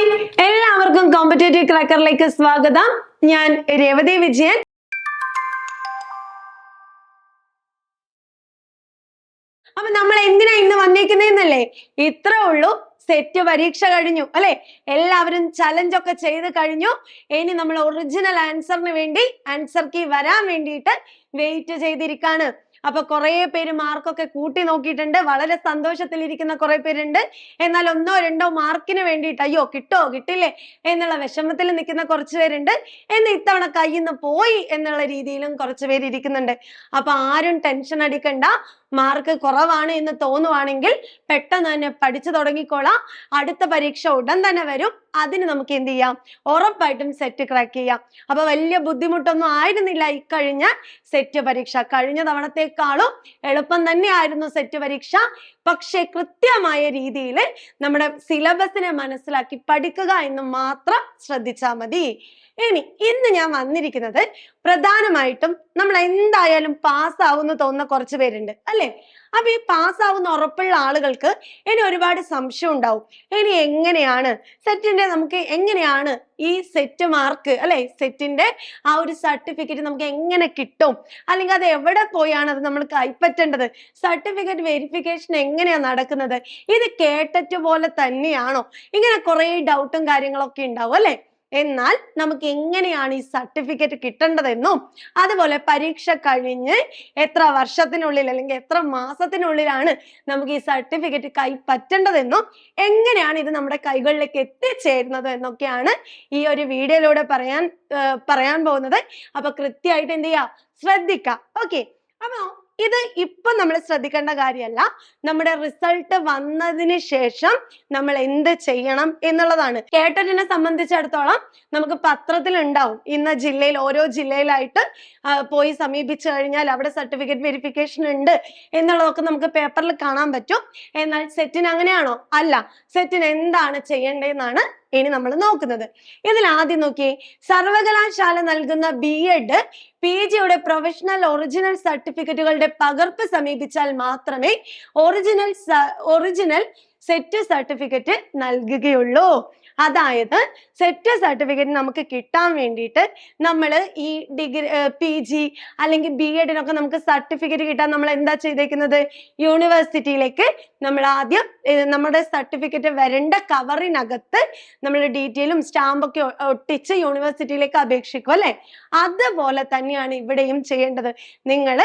Hi എല്ലാവർക്കും competitive ക്രാക്കറിലേക്ക് സ്വാഗതം. ഞാൻ രേവതി വിജയൻ. അപ്പൊ നമ്മൾ എന്തിനാ ഇന്ന് വന്നേക്കുന്നതെന്നല്ലേ ഇത്രേ ഉള്ളൂ. സെറ്റ് പരീക്ഷ കഴിഞ്ഞു. അല്ലെ? എല്ലാവരും ചലഞ്ച് ഒക്കെ ചെയ്ത് കഴിഞ്ഞു. ഇനി നമ്മൾ ഒറിജിനൽ ആൻസറിന് വേണ്ടി ആൻസർ കീ വരാൻ വേണ്ടിയിട്ട് വെയിറ്റ് ചെയ്തിരിക്കാണ്. അപ്പൊ കുറെ പേര് മാർക്കൊക്കെ കൂട്ടി നോക്കിയിട്ടുണ്ട്. വളരെ സന്തോഷത്തിലിരിക്കുന്ന കുറെ പേരുണ്ട്. എന്നാൽ ഒന്നോ രണ്ടോ മാർക്കിന് വേണ്ടിയിട്ട് അയ്യോ കിട്ടോ കിട്ടില്ലേ? എന്നുള്ള വിഷമത്തിൽ നിൽക്കുന്ന കുറച്ച് പേരുണ്ട്. എന്ന് ഇത്തവണ കയ്യിൽ നിന്ന് പോയി എന്നുള്ള രീതിയിലും കുറച്ച് പേര് ഇരിക്കുന്നുണ്ട്. അപ്പൊ ആരും ടെൻഷൻ അടിക്കണ്ട. മാർക്ക് കുറവാണ് എന്ന് തോന്നുവാണെങ്കിൽ പെട്ടെന്ന് തന്നെ പഠിച്ചു തുടങ്ങിക്കോളാം. അടുത്ത പരീക്ഷ ഉടൻ തന്നെ വരും. അതിന് നമുക്ക് എന്ത് ചെയ്യാം? ഉറപ്പായിട്ടും സെറ്റ് ക്രാക്ക് ചെയ്യാം. അപ്പൊ വലിയ ബുദ്ധിമുട്ടൊന്നും ആയിരുന്നില്ല ഇക്കഴിഞ്ഞ സെറ്റ് പരീക്ഷ. കഴിഞ്ഞ തവണത്തെക്കാളും എളുപ്പം തന്നെയായിരുന്നു സെറ്റ് പരീക്ഷ. പക്ഷെ കൃത്യമായ രീതിയിൽ നമ്മുടെ സിലബസിനെ മനസ്സിലാക്കി പഠിക്കുക എന്ന് മാത്രം ശ്രദ്ധിച്ചാൽ മതി. ഇനി ഇന്ന് ഞാൻ വന്നിരിക്കുന്നത് പ്രധാനമായിട്ടും നമ്മൾ എന്തായാലും പാസ്സാവുമെന്ന് തോന്നുന്ന കുറച്ച് പേരുണ്ട് അല്ലെ? അപ്പൊ ഈ പാസ്സാവുന്ന ഉറപ്പുള്ള ആളുകൾക്ക് ഇനി ഒരുപാട് സംശയം ഉണ്ടാവും. ഇനി എങ്ങനെയാണ് സെറ്റിന്റെ നമുക്ക് എങ്ങനെയാണ് ഈ സെറ്റ് മാർക്ക് അല്ലെ? സെറ്റിന്റെ ആ ഒരു സർട്ടിഫിക്കറ്റ് നമുക്ക് എങ്ങനെ കിട്ടും? അല്ലെങ്കിൽ അത് എവിടെ പോയാണ് അത് നമ്മൾ കൈപ്പറ്റേണ്ടത്? സർട്ടിഫിക്കറ്റ് വെരിഫിക്കേഷൻ എങ്ങനെയാണ് നടക്കുന്നത്? ഇത് കേട്ടറ്റ് പോലെ തന്നെയാണോ? ഇങ്ങനെ കുറെ ഡൗട്ടും കാര്യങ്ങളൊക്കെ ഉണ്ടാവും അല്ലെ? എന്നാൽ നമുക്ക് എങ്ങനെയാണ് ഈ സർട്ടിഫിക്കറ്റ് കിട്ടേണ്ടതെന്നും അതുപോലെ പരീക്ഷ കഴിഞ്ഞ് എത്ര വർഷത്തിനുള്ളിൽ അല്ലെങ്കിൽ എത്ര മാസത്തിനുള്ളിലാണ് നമുക്ക് ഈ സർട്ടിഫിക്കറ്റ് കൈ പറ്റേണ്ടതെന്നും എങ്ങനെയാണ് ഇത് നമ്മുടെ കൈകളിലേക്ക് എത്തിച്ചേരുന്നത് എന്നൊക്കെയാണ് ഈ ഒരു വീഡിയോയിലൂടെ പറയാൻ പറയാൻ പോകുന്നത്. അപ്പൊ കൃത്യമായിട്ട് എന്ത് ചെയ്യുക? ശ്രദ്ധിക്കാം ഓക്കെ അപ്പൊ ഇത് ഇപ്പൊ നമ്മൾ ശ്രദ്ധിക്കേണ്ട കാര്യമല്ല നമ്മുടെ റിസൾട്ട് വന്നതിന് ശേഷം നമ്മൾ എന്ത് ചെയ്യണം എന്നുള്ളതാണ്. കേട്ടറ്റിനെ സംബന്ധിച്ചിടത്തോളം നമുക്ക് പത്രത്തിൽ ഉണ്ടാവും ഇന്ന ജില്ലയിൽ ഓരോ ജില്ലയിലായിട്ട് പോയി സമീപിച്ചു കഴിഞ്ഞാൽ അവിടെ സർട്ടിഫിക്കറ്റ് വെരിഫിക്കേഷൻ ഉണ്ട് എന്നുള്ളതൊക്കെ നമുക്ക് പേപ്പറിൽ കാണാൻ പറ്റും. എന്നാൽ സെറ്റിന് അങ്ങനെയാണോ? അല്ല. സെറ്റിന് എന്താണ് ചെയ്യേണ്ടതെന്നാണ് ഇനി നമ്മൾ നോക്കുന്നത്. ഇതിൽ ആദ്യം നോക്കിയേ. സർവകലാശാല നൽകുന്ന ബി എഡ് പി ജിയുടെ പ്രൊഫഷണൽ ഒറിജിനൽ സർട്ടിഫിക്കറ്റുകളുടെ പകർപ്പ് സമീപിച്ചാൽ മാത്രമേ ഒറിജിനൽ ഒറിജിനൽ സെറ്റ് സർട്ടിഫിക്കറ്റ് നൽകുകയുള്ളൂ. അതായത് സെറ്റ് സർട്ടിഫിക്കറ്റ് നമുക്ക് കിട്ടാൻ വേണ്ടിയിട്ട് നമ്മൾ ഈ ഡിഗ്രി പി ജി അല്ലെങ്കിൽ ബി എഡിനൊക്കെ നമുക്ക് സർട്ടിഫിക്കറ്റ് കിട്ടാൻ നമ്മൾ എന്താ ചെയ്തേക്കുന്നത്? യൂണിവേഴ്സിറ്റിയിലേക്ക് നമ്മൾ ആദ്യം നമ്മുടെ സർട്ടിഫിക്കറ്റ് വരേണ്ട കവറിനകത്ത് നമ്മൾ ഡീറ്റെയിലും സ്റ്റാമ്പൊക്കെ ഒട്ടിച്ച് യൂണിവേഴ്സിറ്റിയിലേക്ക് അപേക്ഷിക്കും അല്ലെ? അതുപോലെ തന്നെയാണ് ഇവിടെയും ചെയ്യേണ്ടത്. നിങ്ങൾ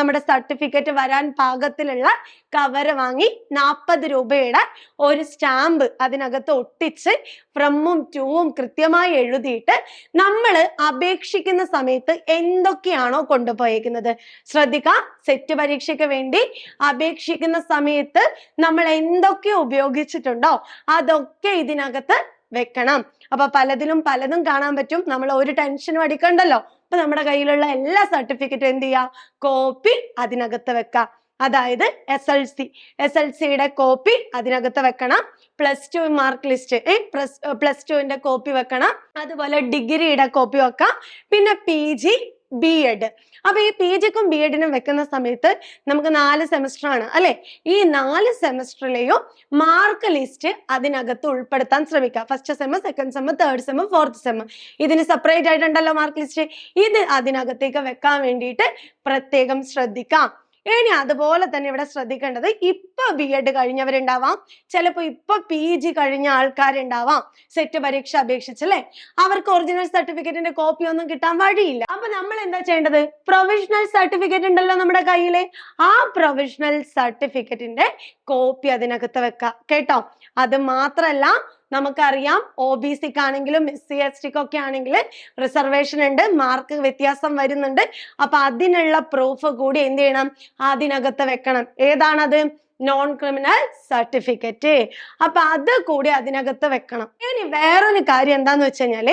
നമ്മുടെ സർട്ടിഫിക്കറ്റ് വരാൻ പാകത്തിലുള്ള കവർ വാങ്ങി നാൽപ്പത് രൂപയുടെ ഒരു സ്റ്റാമ്പ് അതിനകത്ത് ഒട്ടിച്ച് ഫ്രമ്മും ടൂവും കൃത്യമായി എഴുതിയിട്ട് നമ്മൾ അപേക്ഷിക്കുന്ന സമയത്ത് എന്തൊക്കെയാണോ കൊണ്ടുപോയേക്കുന്നത്. ശ്രദ്ധിക്കുക സെറ്റ് പരീക്ഷയ്ക്ക് വേണ്ടി അപേക്ഷിക്കുന്ന സമയത്ത് നമ്മൾ എന്തൊക്കെ ഉപയോഗിച്ചിട്ടുണ്ടോ അതൊക്കെ ഇതിനകത്ത് വെക്കണം. അപ്പൊ പലതിലും പലതും കാണാൻ പറ്റും. നമ്മൾ ഒരു ടെൻഷനും അടിക്കണ്ടല്ലോ. അപ്പൊ നമ്മുടെ കയ്യിലുള്ള എല്ലാ സർട്ടിഫിക്കറ്റും എന്ത് ചെയ്യുക? കോപ്പി അതിനകത്ത് വെക്കാം അതായത് S L C S L സിയുടെ കോപ്പി അതിനകത്ത് വെക്കണം. Plus two mark list A plus plus ടുവിന്റെ കോപ്പി വെക്കണം. അതുപോലെ ഡിഗ്രിയുടെ കോപ്പി വെക്കാം. പിന്നെ പി ജി ബി എഡ് അപ്പൊ ഈ പി ജിക്കും ബി എഡിനും വെക്കുന്ന സമയത്ത് നമുക്ക് നാല് സെമസ്റ്റർ ആണ് അല്ലെ? ഈ നാല് സെമസ്റ്ററിലെയും മാർക്ക് ലിസ്റ്റ് അതിനകത്ത് ഉൾപ്പെടുത്താൻ ശ്രമിക്കുക first sem second sem third sem fourth sem ഇതിന് സെപ്പറേറ്റ് ആയിട്ടുണ്ടല്ലോ മാർക്ക് ലിസ്റ്റ് ഇത് അതിനകത്തേക്ക് വെക്കാൻ വേണ്ടിയിട്ട് പ്രത്യേകം ശ്രദ്ധിക്കാം. ഇനി അതുപോലെ തന്നെ ഇവിടെ ശ്രദ്ധിക്കേണ്ടത് ഇപ്പൊ ബി എഡ് കഴിഞ്ഞവരുണ്ടാവാം. ചിലപ്പോൾ ഇപ്പൊ പി ജി കഴിഞ്ഞ ആൾക്കാരുണ്ടാവാം. സെറ്റ് പരീക്ഷ അപേക്ഷിച്ചല്ലേ അവർക്ക് ഒറിജിനൽ സർട്ടിഫിക്കറ്റിന്റെ കോപ്പി ഒന്നും കിട്ടാൻ വഴിയില്ല. അപ്പൊ നമ്മൾ എന്താ ചെയ്യേണ്ടത്? പ്രൊവിഷണൽ സർട്ടിഫിക്കറ്റ് ഉണ്ടല്ലോ നമ്മുടെ കയ്യിൽ. ആ പ്രൊവിഷണൽ സർട്ടിഫിക്കറ്റിന്റെ കോപ്പി അതിനകത്ത് വെക്കുക കേട്ടോ? അത് മാത്രല്ല നമുക്കറിയാം. ഒ ബി സിക്ക് ആണെങ്കിലും എസ് സി എസ് ടിക്ക് ഒക്കെ ആണെങ്കിൽ റിസർവേഷൻ ഉണ്ട്. മാർക്ക് വ്യത്യാസം വരുന്നുണ്ട്. അപ്പൊ അതിനുള്ള പ്രൂഫ് കൂടി എന്ത് ചെയ്യണം? അതിനകത്ത് വെക്കണം. ഏതാണത്? നോൺ ക്രിമിനൽ സർട്ടിഫിക്കറ്റ് അപ്പൊ അത് കൂടി അതിനകത്ത് വെക്കണം. ഇനി വേറൊരു കാര്യം എന്താന്ന് വെച്ച് കഴിഞ്ഞാൽ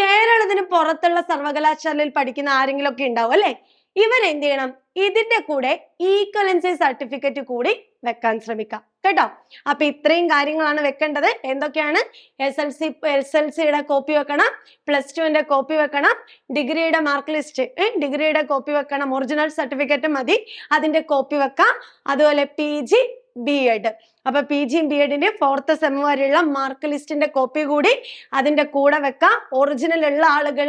കേരളത്തിന് പുറത്തുള്ള സർവകലാശാലയിൽ പഠിക്കുന്ന ആരെങ്കിലും ഒക്കെ ഉണ്ടാവും അല്ലെ? ഇവരെന്ത് ചെയ്യണം? ഇതിന്റെ കൂടെ ഈക്വലൻസി സർട്ടിഫിക്കറ്റ് കൂടി വെക്കാൻ ശ്രമിക്കാം. കേട്ടോ? അപ്പൊ ഇത്രയും കാര്യങ്ങളാണ് വെക്കേണ്ടത്. എന്തൊക്കെയാണ്? S L C S L സിയുടെ കോപ്പി വെക്കണം പ്ലസ് ടുവിന്റെ കോപ്പി വെക്കണം ഡിഗ്രിയുടെ മാർക്ക് ലിസ്റ്റ് ഡിഗ്രിയുടെ കോപ്പി വെക്കണം ഒറിജിനൽ സർട്ടിഫിക്കറ്റ് മതി അതിന്റെ കോപ്പി വെക്കാം. അതുപോലെ പി ജി ബി എഡ് അപ്പൊ പി ജിയും ബി എഡിന്റെ ഫോർത്ത് സെം വരെയുള്ള മാർക്ക് ലിസ്റ്റിന്റെ കോപ്പി കൂടി അതിന്റെ കൂടെ വെക്കാം. ഒറിജിനൽ ഉള്ള ആളുകൾ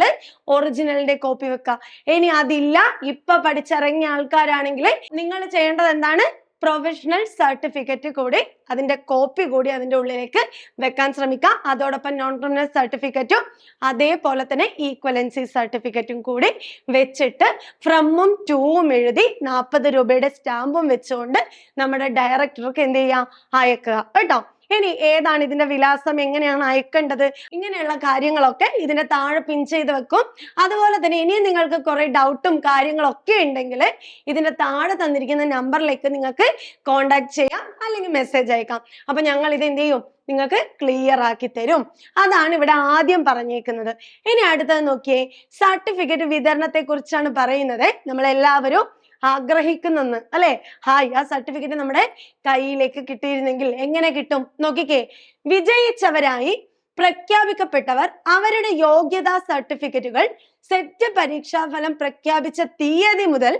ഒറിജിനലിന്റെ കോപ്പി വെക്കാം. ഇനി അതില്ല. ഇപ്പൊ പഠിച്ചിറങ്ങിയ ആൾക്കാരാണെങ്കിൽ നിങ്ങൾ ചെയ്യേണ്ടത് എന്താണ്? പ്രൊഫഷണൽ സർട്ടിഫിക്കറ്റ് കൂടി അതിന്റെ കോപ്പി കൂടി അതിന്റെ ഉള്ളിലേക്ക് വെക്കാൻ ശ്രമിക്കുക അതോടൊപ്പം നോൺ ക്രിമിനൽ സർട്ടിഫിക്കറ്റും അതേപോലെ തന്നെ ഈക്വലൻസി സർട്ടിഫിക്കറ്റും കൂടി വെച്ചിട്ട് ഫ്രമ്മും ടൂവും എഴുതി നാൽപ്പത് രൂപയുടെ സ്റ്റാമ്പും വെച്ചുകൊണ്ട് നമ്മുടെ ഡയറക്ടർക്ക് എന്ത് ചെയ്യാം? അയക്കുക. കേട്ടോ? ഇനി ഏതാണ് ഇതിന്റെ വിലാസം? എങ്ങനെയാണ് അയക്കേണ്ടത്? ഇങ്ങനെയുള്ള കാര്യങ്ങളൊക്കെ ഇതിന്റെ താഴെ പിൻ ചെയ്ത് വെക്കും. അതുപോലെ തന്നെ ഇനിയും നിങ്ങൾക്ക് കുറെ ഡൗട്ടും കാര്യങ്ങളൊക്കെ ഉണ്ടെങ്കിൽ ഇതിന്റെ താഴെ തന്നിരിക്കുന്ന നമ്പറിലേക്ക് നിങ്ങൾക്ക് കോണ്ടാക്ട് ചെയ്യാം അല്ലെങ്കിൽ മെസ്സേജ് അയക്കാം. അപ്പൊ ഞങ്ങൾ ഇത് എന്ത് ചെയ്യും? നിങ്ങൾക്ക് ക്ലിയർ ആക്കി തരും. അതാണ് ഇവിടെ ആദ്യം പറഞ്ഞേക്കുന്നത്. ഇനി അടുത്തത് നോക്കിയേ. സർട്ടിഫിക്കറ്റ് വിതരണത്തെ കുറിച്ചാണ് പറയുന്നത്. നമ്മൾ എല്ലാവരും ആഗ്രഹിക്കുന്നെന്ന്. അല്ലെ? ഹായ് ആ സർട്ടിഫിക്കറ്റ് നമ്മുടെ കയ്യിലേക്ക് കിട്ടിയിരുന്നെങ്കിൽ എങ്ങനെ കിട്ടും? നോക്കിക്കേ. വിജയിച്ചവരായി പ്രഖ്യാപിക്കപ്പെട്ടവർ അവരുടെ യോഗ്യതാ സർട്ടിഫിക്കറ്റുകൾ സെറ്റ് പരീക്ഷാഫലം പ്രഖ്യാപിച്ച തീയതി മുതൽ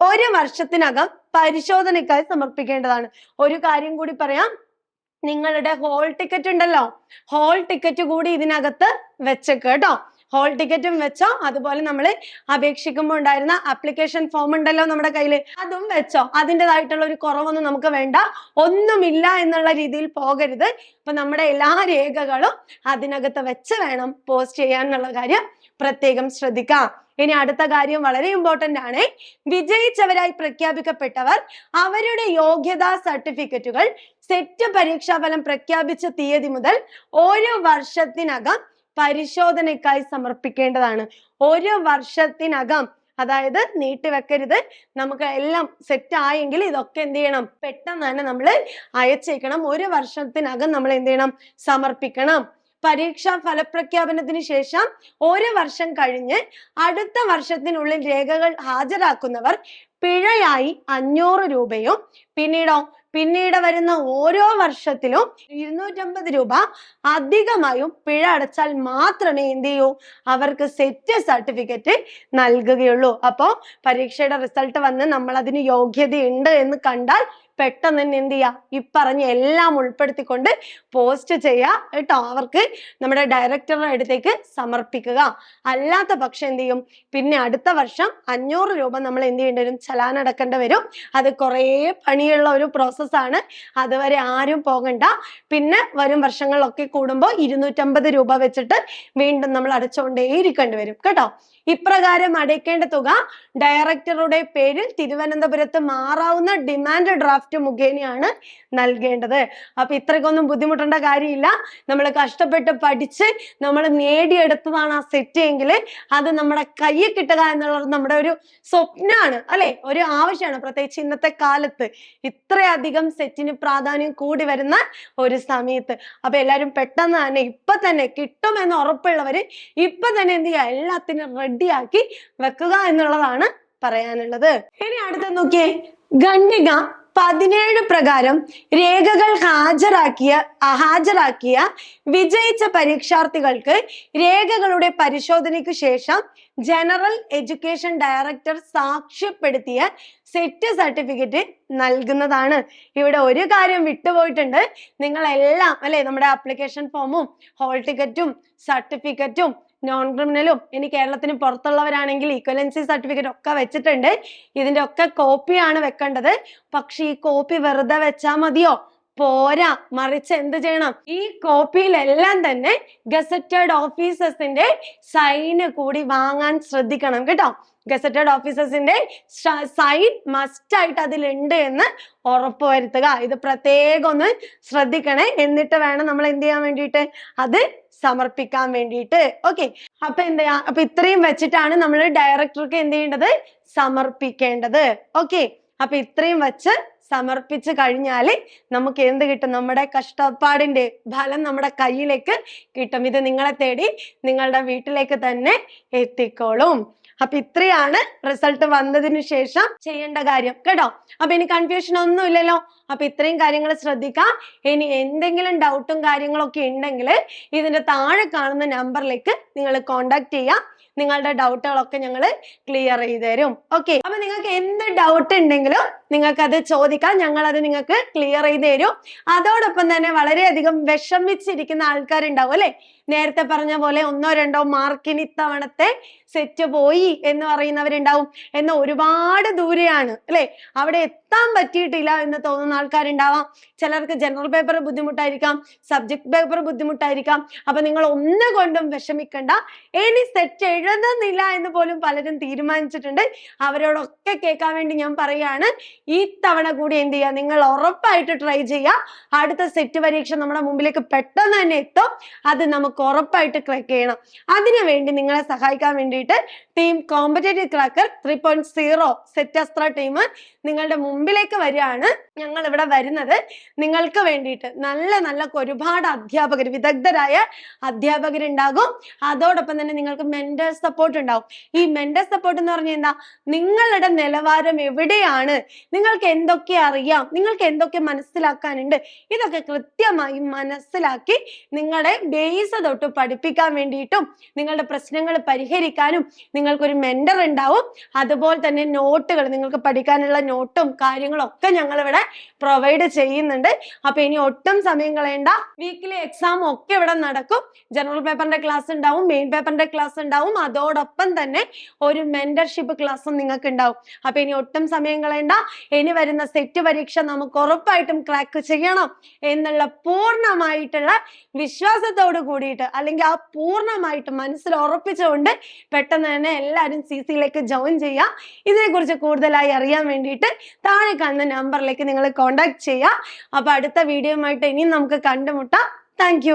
ഒരു വർഷത്തിനകം പരിശോധനയ്ക്കായി സമർപ്പിക്കേണ്ടതാണ്. ഒരു കാര്യം കൂടി പറയാം. നിങ്ങളുടെ ഹോൾ ടിക്കറ്റ് ഉണ്ടല്ലോ. ഹോൾ ടിക്കറ്റ് കൂടി ഇതിനകത്ത് വെച്ചേക്ക് കേട്ടോ. ഹോൾ ടിക്കറ്റും വെച്ചോ. അതുപോലെ നമ്മൾ അപേക്ഷിക്കുമ്പോൾ ഉണ്ടായിരുന്ന ആപ്ലിക്കേഷൻ ഫോം ഉണ്ടല്ലോ നമ്മുടെ കയ്യിൽ അതും വെച്ചോ. അതിന്റെതായിട്ടുള്ള ഒരു കുറവൊന്നും നമുക്ക് വേണ്ട. ഒന്നുമില്ല എന്നുള്ള രീതിയിൽ പോകരുത്. അപ്പൊ നമ്മുടെ എല്ലാ രേഖകളും അതിനകത്ത് വെച്ച് വേണം പോസ്റ്റ് ചെയ്യാൻ എന്നുള്ള കാര്യം പ്രത്യേകം ശ്രദ്ധിക്കാം. ഇനി അടുത്ത കാര്യം വളരെ ഇമ്പോർട്ടന്റ് ആണ്. വിജയിച്ചവരായി പ്രഖ്യാപിക്കപ്പെട്ടവർ അവരുടെ യോഗ്യതാ സർട്ടിഫിക്കറ്റുകൾ സെറ്റ് പരീക്ഷാഫലം പ്രഖ്യാപിച്ച തീയതി മുതൽ ഒരു വർഷത്തിനകം പരിശോധനയ്ക്കായി സമർപ്പിക്കേണ്ടതാണ്. ഒരു വർഷത്തിനകം അതായത് നീട്ടിവെക്കരുത്. നമുക്ക് എല്ലാം സെറ്റ് ആയെങ്കിൽ ഇതൊക്കെ എന്ത് ചെയ്യണം? പെട്ടെന്ന് തന്നെ നമ്മൾ അയച്ചേക്കണം. ഒരു വർഷത്തിനകം നമ്മൾ എന്ത് ചെയ്യണം? സമർപ്പിക്കണം. പരീക്ഷാ ഫലപ്രഖ്യാപനത്തിന് ശേഷം ഒരു വർഷം കഴിഞ്ഞ് അടുത്ത വർഷത്തിനുള്ളിൽ രേഖകൾ ഹാജരാക്കുന്നവർ പിഴയായി അഞ്ഞൂറ് രൂപയും പിന്നീടോ പിന്നീട് വരുന്ന ഓരോ വർഷത്തിലും ഇരുന്നൂറ്റമ്പത് രൂപ അധികമായും പിഴ അടച്ചാൽ മാത്രമേ എന്ത് ചെയ്യൂ? അവർക്ക് സെറ്റ് സർട്ടിഫിക്കറ്റ് നൽകുകയുള്ളൂ. അപ്പോൾ പരീക്ഷയുടെ റിസൾട്ട് വന്ന് നമ്മൾ അതിന് യോഗ്യത ഉണ്ട് എന്ന് കണ്ടാൽ പെട്ടെന്ന് തന്നെ എന്ത് ചെയ്യുക ഈ പറഞ്ഞ എല്ലാം ഉൾപ്പെടുത്തിക്കൊണ്ട് പോസ്റ്റ് ചെയ്യുക കേട്ടോ? അവർക്ക് നമ്മുടെ ഡയറക്ടറുടെ അടുത്തേക്ക് സമർപ്പിക്കുക. അല്ലാത്ത പക്ഷം എന്ത് ചെയ്യും? പിന്നെ അടുത്ത വർഷം അഞ്ഞൂറ് രൂപ നമ്മൾ എന്ത് ചെയ്യേണ്ടി വരും? ചലാനടക്കേണ്ടി വരും. അത് കുറേ പണിയുള്ള ഒരു പ്രോസസ്സാണ് അതുവരെ ആരും പോകണ്ട. പിന്നെ വരും വർഷങ്ങളിലൊക്കെ കൂടുമ്പോൾ ഇരുന്നൂറ്റമ്പത് രൂപ വെച്ചിട്ട് വീണ്ടും നമ്മൾ അടച്ചുകൊണ്ടേ ഇരിക്കേണ്ടി വരും. കേട്ടോ? ഇപ്രകാരം അടയ്ക്കേണ്ട തുക ഡയറക്ടറുടെ പേരിൽ തിരുവനന്തപുരത്ത് മാറാവുന്ന ഡിമാൻഡ് ഡ്രാഫ്റ്റ് മുഖേനയാണ് നൽകേണ്ടത്. അപ്പൊ ഇത്രക്കൊന്നും ബുദ്ധിമുട്ടേണ്ട കാര്യമില്ല. നമ്മൾ കഷ്ടപ്പെട്ട് പഠിച്ച് നമ്മൾ നേടിയെടുത്തതാണ് ആ സെറ്റ് എങ്കിൽ അത് നമ്മുടെ കയ്യിൽ കിട്ടുക എന്നുള്ളത് നമ്മുടെ ഒരു സ്വപ്നമാണ് അല്ലെ? ഒരു ആവശ്യമാണ്. പ്രത്യേകിച്ച് ഇന്നത്തെ കാലത്ത് ഇത്രയധികം സെറ്റിന് പ്രാധാന്യം കൂടി വരുന്ന ഒരു സമയത്ത്. അപ്പൊ എല്ലാവരും പെട്ടെന്ന് തന്നെ ഇപ്പൊ തന്നെ കിട്ടുമെന്ന് ഉറപ്പുള്ളവര് ഇപ്പൊ തന്നെ എന്ത് ചെയ്യുക? എല്ലാത്തിനും റെഡിയാക്കി വെക്കുക എന്നുള്ളതാണ് പറയാനുള്ളത്. ഇനി അടുത്ത നോക്കിയേ. ഖണ്ഡിക പതിനേഴ് പ്രകാരം രേഖകൾ ഹാജരാക്കിയ ഹാജരാക്കിയ വിജയിച്ച പരീക്ഷാർത്ഥികൾക്ക് രേഖകളുടെ പരിശോധനയ്ക്ക് ശേഷം ജനറൽ എഡ്യൂക്കേഷൻ ഡയറക്ടർ സാക്ഷ്യപ്പെടുത്തിയ സെറ്റ് സർട്ടിഫിക്കറ്റ് നൽകുന്നതാണ്. ഇവിടെ ഒരു കാര്യം വിട്ടുപോയിട്ടുണ്ട്. നിങ്ങൾ എല്ലാം അല്ലെ? നമ്മുടെ ആപ്ലിക്കേഷൻ ഫോമും ഹോൾ ടിക്കറ്റും സർട്ടിഫിക്കറ്റും നോൺ ക്രിമിനലും ഇനി കേരളത്തിന് പുറത്തുള്ളവരാണെങ്കിൽ ഈക്വലൻസി സർട്ടിഫിക്കറ്റ് ഒക്കെ വെച്ചിട്ടുണ്ട്. ഇതിന്റെ ഒക്കെ കോപ്പിയാണ് വെക്കേണ്ടത്. പക്ഷെ ഈ കോപ്പി വെറുതെ വെച്ചാൽ മതിയോ? പോരാ മറിച്ച് എന്ത് ചെയ്യണം? ഈ കോപ്പിയിലെല്ലാം തന്നെ ഗസറ്റഡ് ഓഫീസേഴ്സിന്റെ സൈന് കൂടി വാങ്ങാൻ ശ്രദ്ധിക്കണം കേട്ടോ. ഗസറ്റഡ് ഓഫീസേഴ്സിന്റെ സൈൻ മസ്റ്റ് ആയിട്ട് അതിലുണ്ട് എന്ന് ഉറപ്പ് വരുത്തുക. ഇത് പ്രത്യേകം ഒന്ന് ശ്രദ്ധിക്കണേ. എന്നിട്ട് വേണം നമ്മൾ എന്ത് ചെയ്യാൻ വേണ്ടിയിട്ട്? അത് സമർപ്പിക്കാൻ വേണ്ടിയിട്ട്. ഓക്കെ അപ്പൊ എന്ത് ചെയ്യാ? അപ്പൊ ഇത്രയും വെച്ചിട്ടാണ് നമ്മൾ ഡയറക്ടർക്ക് എന്ത് ചെയ്യേണ്ടത്? സമർപ്പിക്കേണ്ടത്. ഓക്കെ അപ്പൊ ഇത്രയും വെച്ച് സമർപ്പിച്ച് കഴിഞ്ഞാൽ നമുക്ക് എന്ത് കിട്ടും? നമ്മുടെ കഷ്ടപ്പാടിന്റെ ഫലം നമ്മുടെ കയ്യിലേക്ക് കിട്ടും. ഇത് നിങ്ങളെ തേടി നിങ്ങളുടെ വീട്ടിലേക്ക് തന്നെ എത്തിക്കോളും. അപ്പൊ ഇത്രയാണ് റിസൾട്ട് വന്നതിന് ശേഷം ചെയ്യേണ്ട കാര്യം. കേട്ടോ? അപ്പൊ ഇനി കൺഫ്യൂഷൻ ഒന്നും ഇല്ലല്ലോ. അപ്പൊ ഇത്രയും കാര്യങ്ങൾ ശ്രദ്ധിക്കാം. ഇനി എന്തെങ്കിലും ഡൗട്ടും കാര്യങ്ങളൊക്കെ ഉണ്ടെങ്കിൽ ഇതിന്റെ താഴെ കാണുന്ന നമ്പറിലേക്ക് നിങ്ങൾ കോണ്ടാക്ട് ചെയ്യാം. നിങ്ങളുടെ ഡൗട്ടുകളൊക്കെ ഞങ്ങൾ ക്ലിയർ ചെയ്ത് തരും. ഓക്കെ അപ്പൊ നിങ്ങൾക്ക് എന്ത് ഡൗട്ട് ഉണ്ടെങ്കിലും നിങ്ങൾക്ക് അത് ചോദിക്കാം. ഞങ്ങൾ അത് നിങ്ങൾക്ക് ക്ലിയർ ചെയ്ത് തരും. അതോടൊപ്പം തന്നെ വളരെയധികം വിഷമിച്ചിരിക്കുന്ന ആൾക്കാരുണ്ടാവും അല്ലെ? നേരത്തെ പറഞ്ഞ പോലെ ഒന്നോ രണ്ടോ മാർക്കിന് ഇത്തവണത്തെ സെറ്റ് പോയി എന്ന് പറയുന്നവരുണ്ടാവും. എന്ന ഒരുപാട് ദൂരെയാണ് അല്ലെ? അവിടെ എത്താൻ പറ്റിയിട്ടില്ല എന്ന് തോന്നുന്ന ആൾക്കാരുണ്ടാവാം. ചിലർക്ക് ജനറൽ പേപ്പർ ബുദ്ധിമുട്ടായിരിക്കാം സബ്ജക്ട് പേപ്പർ ബുദ്ധിമുട്ടായിരിക്കാം. അപ്പൊ നിങ്ങൾ ഒന്നുകൊണ്ടും വിഷമിക്കണ്ട. ഇനി സെറ്റ് എഴുതുന്നില്ല എന്ന് പോലും പലരും തീരുമാനിച്ചിട്ടുണ്ട്. അവരോടൊക്കെ കേൾക്കാൻ വേണ്ടി ഞാൻ പറയാണ് ഈ തവണ കൂടി എന്ത് ചെയ്യുക? നിങ്ങൾ ഉറപ്പായിട്ട് ട്രൈ ചെയ്യുക. അടുത്ത സെറ്റ് പരീക്ഷ നമ്മുടെ മുമ്പിലേക്ക് പെട്ടെന്ന് തന്നെ എത്തും. അത് നമുക്ക് ഉറപ്പായിട്ട് ക്രാക്ക് ചെയ്യണം. അതിനു വേണ്ടി നിങ്ങളെ സഹായിക്കാൻ വേണ്ടിയിട്ട് team competitive cracker three point zero സെറ്റസ്ത്ര team നിങ്ങളുടെ മുമ്പിലേക്ക് വരികയാണ്. ഞങ്ങൾ ഇവിടെ വരുന്നത്. നിങ്ങൾക്ക് വേണ്ടിയിട്ട് നല്ല നല്ല ഒരുപാട് അധ്യാപകർ വിദഗ്ധരായ അധ്യാപകരുണ്ടാകും. അതോടൊപ്പം തന്നെ നിങ്ങൾക്ക് മെന്റൽ സപ്പോർട്ട് ഉണ്ടാവും ഈ മെന്റൽ സപ്പോർട്ട് എന്ന് പറഞ്ഞാൽ എന്താ? നിങ്ങളുടെ നിലവാരം എവിടെയാണ്? നിങ്ങൾക്ക് എന്തൊക്കെ അറിയാം? നിങ്ങൾക്ക് എന്തൊക്കെ മനസ്സിലാക്കാനുണ്ട്? ഇതൊക്കെ കൃത്യമായി മനസ്സിലാക്കി നിങ്ങളുടെ ബേസ് തൊട്ട് പഠിപ്പിക്കാൻ വേണ്ടിയിട്ടും നിങ്ങളുടെ പ്രശ്നങ്ങൾ പരിഹരിക്കാനും നിങ്ങൾക്കൊരു മെന്റർ ഉണ്ടാവും. അതുപോലെ തന്നെ നോട്ടുകൾ നിങ്ങൾക്ക് പഠിക്കാനുള്ള നോട്ടും കാര്യങ്ങളും ഒക്കെ ഞങ്ങൾ ഇവിടെ പ്രൊവൈഡ് ചെയ്യുന്നുണ്ട്. അപ്പൊ ഇനി ഒട്ടും സമയം കളയണ്ട. വീക്കിലി എക്സാം ഒക്കെ ഇവിടെ നടക്കും. ജനറൽ പേപ്പറിന്റെ ക്ലാസ് ഉണ്ടാവും മെയിൻ പേപ്പറിന്റെ ക്ലാസ് ഉണ്ടാവും. അതോടൊപ്പം തന്നെ ഒരു മെന്റർഷിപ്പ് ക്ലാസ്സും നിങ്ങൾക്ക് ഉണ്ടാവും. അപ്പൊ ഇനി ഒട്ടും സമയം കളയണ്ട. ഇനി വരുന്ന സെറ്റ് പരീക്ഷ നമുക്ക് ഉറപ്പായിട്ടും ക്രാക്ക് ചെയ്യണം എന്നുള്ള പൂർണമായിട്ടുള്ള വിശ്വാസത്തോട് കൂടിയിട്ട് അല്ലെങ്കിൽ ആ പൂർണമായിട്ട് മനസ്സിൽ ഉറപ്പിച്ചുകൊണ്ട് പെട്ടെന്ന് തന്നെ എല്ലാവരും സി സിയിലേക്ക് ജോയിൻ ചെയ്യുക. ഇതിനെക്കുറിച്ച് കൂടുതലായി അറിയാൻ വേണ്ടിയിട്ട് താഴെ കാണുന്ന നമ്പറിലേക്ക് നിങ്ങൾ കോൺടാക്ട് ചെയ്യുക. അപ്പൊ അടുത്ത വീഡിയോയുമായിട്ട് ഇനിയും നമുക്ക് കണ്ടുമുട്ടാം. താങ്ക്